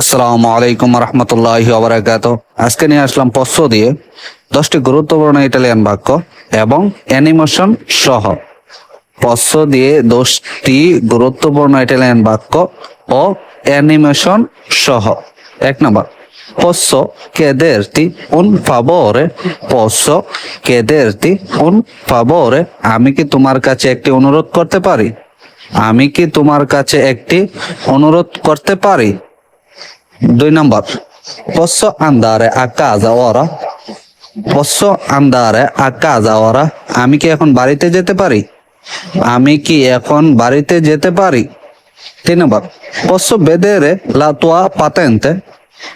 আসসালামু আলাইকুম রহমতুল্লাহ ওবরাকাত আজকে নিয়ে আসলাম পশ্চ দিয়ে দশটি গুরুত্বপূর্ণ ইটালিয়ান বাক্য এবং অ্যানিমেশন সহ। পশ্চ দিয়ে দশটি গুরুত্বপূর্ণ ইটালিয়ান বাক্য ও অ্যানিমেশন সহ। এক নম্বর posso chiederti un favore? posso chiederti un favore? আমি কি তোমার কাছে একটি অনুরোধ করতে পারি? আমি কি তোমার কাছে একটি অনুরোধ করতে পারি? দুই নম্বর a casa ora posso andare a casa ora আমি কি এখন বাড়িতে যেতে পারি আমি কি এখন বাড়িতে যেতে পারি তিন নম্বর posso vedere la tua patente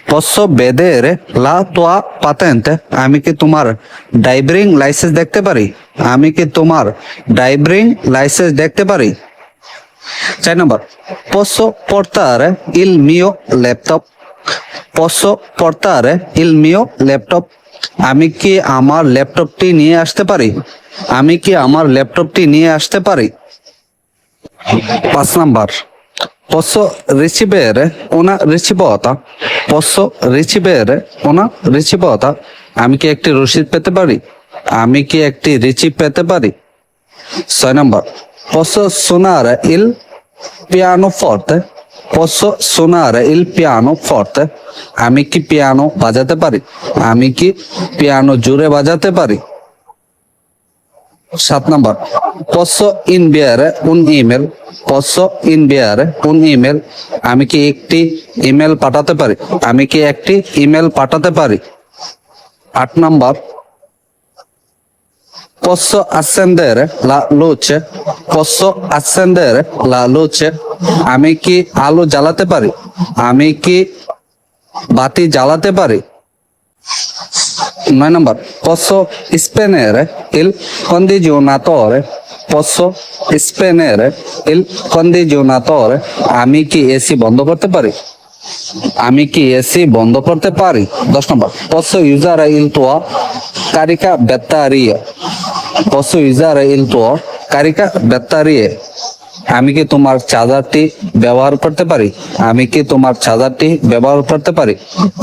posso vedere la tua patente আমি কি তোমার ড্রাইভিং লাইসেন্স দেখতে পারি আমি কি তোমার ড্রাইভিং লাইসেন্স দেখতে পারি চার নম্বর posso portare il mio laptop portare il mio laptop আমি কি আমার ল্যাপটপটি নিয়ে আসতে পারি আমি কি আমার ল্যাপটপটি নিয়ে আসতে পারি পাঁচ number posso ricevere una ricevota posso ricevere una ricevota আমি কি একটি রসিদ পেতে পারি আমি কি একটি রিসিভ পেতে পারি ছয় number posso suonare il pianoforte posso suonare il pianoforte আমি কি পিয়ানো বাজাতে পারি আমি কি পিয়ানো জুড়ে বাজাতে পারি সাত নম্বর posso inviare un email? Posso inviare un email? আমি কি একটি ইমেল পাঠাতে পারি আমি কি একটি ইমেল পাঠাতে পারি আট নম্বর posso accendere la luce posso accendere la luce আমি কি আলো জ্বালাতে পারি আমি কি বাতি জ্বালাতে পারি নয় নম্বর posso spegnere il condizionatore posso spegnere il condizionatore আমি কি এসি বন্ধ করতে পারি আমি কি এসি বন্ধ করতে পারি দশ নম্বর posso usare il tuo carica batteria posso ইজার কারিকা বেতারিয়ে আমি কি তোমার চার্জারটি ব্যবহার করতে পারি? আমি কি তোমার চার্জারটি ব্যবহার করতে পারি?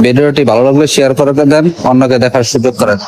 ভিডিওটি ভালো লাগলে শেয়ার করে দেন অন্যকে দেখার সুযোগ করেন